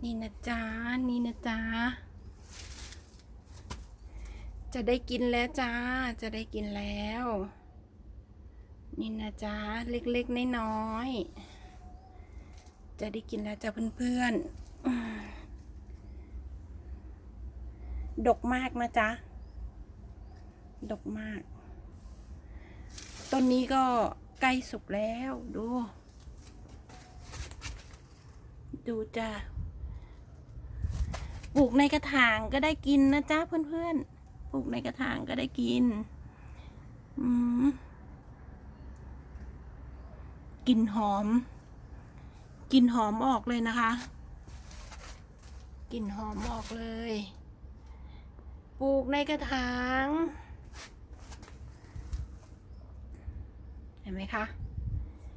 นี่นะจ๊ะ นี่นะจ๊ะ จะได้กินแล้วจ้า จะได้กินแล้ว นี่นะจ๊ะ เล็กๆน้อยๆจะได้กินแล้วจ้ะเพื่อนๆ ดกมากนะจ๊ะ ดกมาก ต้นนี้ก็ใกล้สุกแล้วดู ดูจ้ะ ปลูกในกระถางก็ได้กินนะจ๊ะเพื่อนๆ ปลูกในกระถางก็ได้กิน อืมกลิ่นหอมกลิ่นหอมออกเลยนะคะกลิ่นหอมออกเลย ปลูกในกระถาง เห็นไหมคะ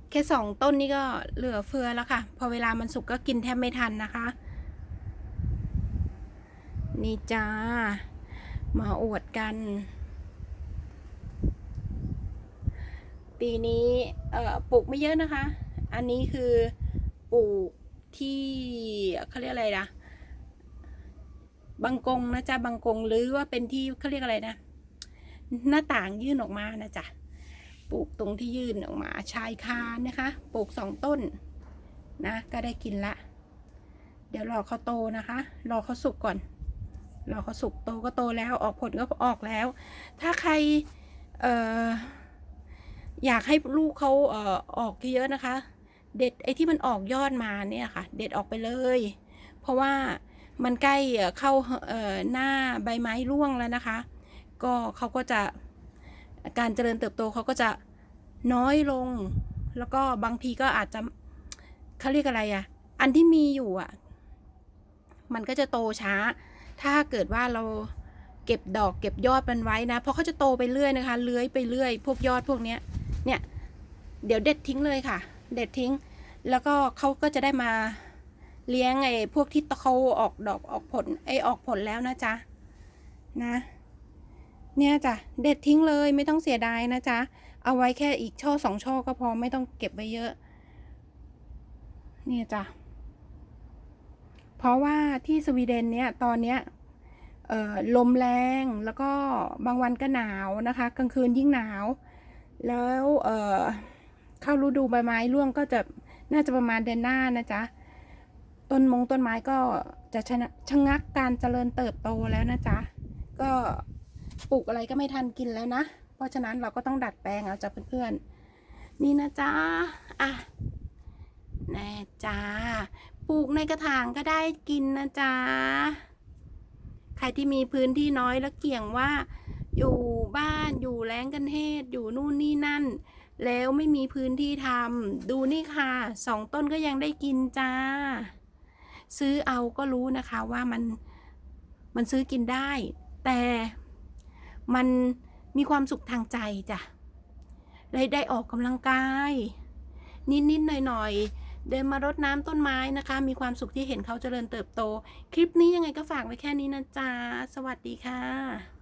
แค่สองต้นนี้ก็เหลือเฟือแล้วค่ะ พอเวลามันสุกก็กินแทบไม่ทันนะคะ นี่จ้า มาอวดกัน ปีนี้ปลูกไม่เยอะนะคะ อันนี้คือปลูกที่เขาเรียกอะไรนะบางกงนะจ๊ะบางกงหรือว่าเป็นที่เขาเรียกอะไรนะ หน้าต่างยื่นออกมานะจ๊ะปลูกตรงที่ยื่นออกมา ชายคานะคะปลูกสองต้นนะ ก็ได้กินละ เดี๋ยวรอเขาโตนะคะ รอเขาสุกก่อน รอเขาสุกโตก็โตแล้วออกผลก็ออกแล้ว ถ้าใครเอออยากให้ลูกเขาเออออกเยอะนะคะ เด็ดไอ้ที่มันออกยอดมาเนี่ยค่ะ เด็ดออกไปเลย เพราะว่ามันใกล้เข้าเอ่อหน้าใบไม้ร่วงแล้วนะคะ ก็เขาก็จะการเจริญเติบโตเขาก็จะน้อยลง แล้วก็บางทีก็อาจจะเขาเรียกอะไรอะ่ะ อันที่มีอยู่อะ มันก็จะโตช้า ถ้าเกิดว่าเราเก็บดอกเก็บยอดมันไว้นะ เพราะเขาจะโตไปเรื่อยนะคะ เลื้อยไปเรื่อย พวกยอดพวกเนี้ย เนี่ย เดี๋ยวเด็ดทิ้งเลยค่ะ เด็ดทิ้ง แล้วก็เขาก็จะได้มาเลี้ยงไอ้พวกที่เขาออกดอกออกผลไอ้ออกผลแล้วนะจ๊ะ นะ เนี่ยจ้ะ เด็ดทิ้งเลยไม่ต้องเสียดายนะจ๊ะ เอาไว้แค่อีกช่อสองช่อก็พอไม่ต้องเก็บไว้เยอะ เนี่ยจ้ะ เพราะว่าที่สวีเดนเนี่ยตอนเนี้ยลมแรงแล้วก็บางวันก็หนาวนะคะ กลางคืนยิ่งหนาว แล้วเเข้าฤดูใบไม้ร่วงก็จะน่าจะประมาณเดือนหน้านะจ๊ะต้นมงต้นไม้ก็จะชนะชะงักการเจริญเติบโตแล้วนะจ๊ะก็ปลูกอะไรก็ไม่ทันกินแล้วนะ เพราะฉะนั้นเราก็ต้องดัดแปลงเอาจ้ะเพื่อนๆนี่นะจ๊ะอะแน่จ้า ปลูกในกระถางก็ได้กินนะจ๊ะ ใครที่มีพื้นที่น้อยแล้วเกี่ยงว่า อยู่บ้านอยู่แรงกันเทศอยู่นู่นนี่นั่น แล้วไม่มีพื้นที่ทำดูนี่ค่ะสองต้นก็ยังได้กินจ้า ซื้อเอาก็รู้นะคะว่ามันมันซื้อกินได้ แต่มันมีความสุขทางใจจ้ะเลยได้ออกกำลังกาย นิดๆหน่อยๆ เดินมารดน้ำต้นไม้นะคะ มีความสุขที่เห็นเขาเจริญเติบโต คลิปนี้ยังไงก็ฝากไว้แค่นี้นะจ๊ะ สวัสดีค่ะ